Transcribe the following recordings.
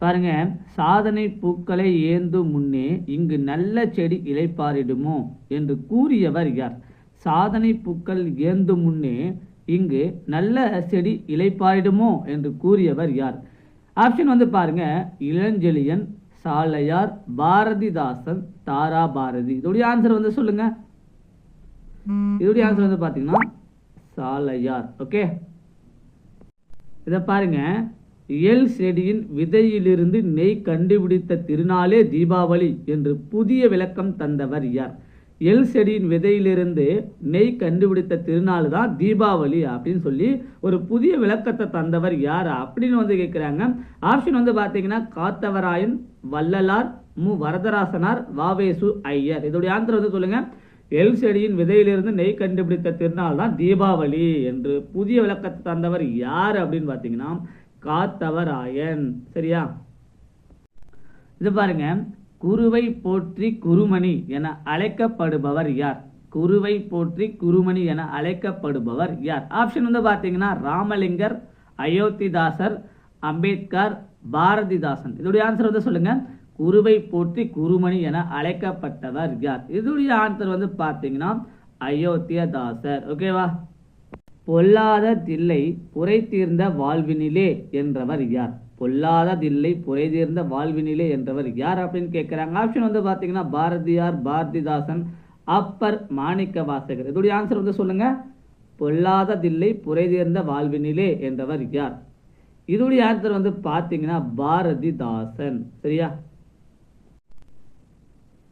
பாருங்க சாதனை பூக்களை ஏந்தும் முன்னே இங்கு நல்ல செடி இலைப்பாரிடுமோ என்று கூறியவர் யார்? சாதனை பூக்கள் ஏந்தும் முன்னே இங்கு நல்ல செடி இலைப்பாரிடுமோ என்று கூறியவர் யார்? ஆப்ஷன் வந்து பாருங்க இளஞ்செழியன் சாலையார் பாரதிதாசன் தாரா பாரதி இதோடைய ஆன்சர் வந்து சொல்லுங்க. இதோடைய ஆன்சர் வந்து பாத்தீங்கன்னா சாலையார். ஓகே இதை பாருங்க இயல் செடியின் விதையிலிருந்து நெய் கண்டுபிடித்த திருநாளே தீபாவளி என்று புதிய விளக்கம் தந்தவர் யார்? எல் செடியின் விதையிலிருந்து நெய் கண்டுபிடித்த திருநாள் தான் தீபாவளி அப்படின்னு சொல்லி ஒரு புதிய விளக்கத்தை தந்தவர் யார் அப்படின்னு வந்து கேட்குறாங்க ஆப்ஷன் வந்து பார்த்தீங்கன்னா காத்தவராயன் வள்ளலார் மு. வரதராசனார் வாவேசு ஐயர். இதோடைய ஆன்சர் வந்து சொல்லுங்க. எல் செடியின் விதையிலிருந்து நெய் கண்டுபிடித்த திருநாள் தான் தீபாவளி என்று புதிய விளக்கத்தை தந்தவர் யார் அப்படின்னு பார்த்தீங்கன்னா காத்தவராயன். சரியா? இது பாருங்க குருவை போற்றி குருமணி என அழைக்கப்படுபவர் யார்? குருவை போற்றி குருமணி என அழைக்கப்படுபவர் யார்? ஆப்ஷன் வந்து பார்த்தீங்கன்னா ராமலிங்கர் அயோத்திதாசர் அம்பேத்கர் பாரதிதாசன். இதோடைய ஆன்சர் வந்து சொல்லுங்க குருவை போற்றி குருமணி என அழைக்கப்பட்டவர் யார்? இதோடைய ஆன்சர் வந்து பார்த்தீங்கன்னா அயோத்தியதாசர். ஓகேவா பொல்லாத தில்லை புரை தீர்ந்த வாழ்வினிலே என்றவர் யார்? பொல்லாத தில்லை புரை தீர்ந்த வாழ்வினிலே என்றவர் யார் அப்படின்னு கேட்குறாங்க. ஆப்ஷன் வந்து பார்த்தீங்கன்னா பாரதியார் பாரதிதாசன் அப்பர் மாணிக்க வாசகர் இதோடைய ஆன்சர் வந்து சொல்லுங்க. பொல்லாத தில்லை புரை தீர்ந்த வாழ்வினிலே என்றவர் யார்? இதோடைய ஆன்சர் வந்து பார்த்தீங்கன்னா பாரதிதாசன். சரியா?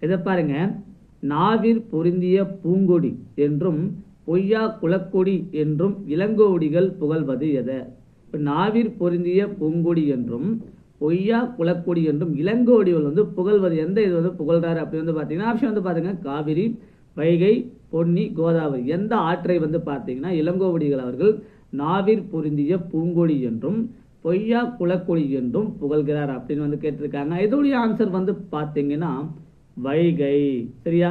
இதை பாருங்க. நாவிற் பொருந்திய பூங்கொடி என்றும் பொய்யா குலக்கொடி என்றும் இளங்கோடிகள் புகழ்வது எதை? இப்போ நாவிற் பொருந்திய பூங்கொடி என்றும் பொய்யா குலக்கொடி என்றும் இளங்கோடிகள் வந்து புகழ்வது எந்த இது வந்து புகழ்றாரு அப்படி வந்து பார்த்தீங்கன்னா ஆப்ஷன் வந்து பார்த்தீங்கன்னா காவிரி வைகை பொன்னி கோதாவரி. எந்த ஆற்றை வந்து பார்த்தீங்கன்னா இளங்கோவடிகள் அவர்கள் நாவிற் பொருந்திய பூங்கொடி என்றும் பொய்யா குலக்கொடி என்றும் புகழ்கிறார் அப்படின்னு வந்து கேட்டிருக்காங்க. இதோடைய ஆன்சர் வந்து பார்த்தீங்கன்னா வைகை. சரியா?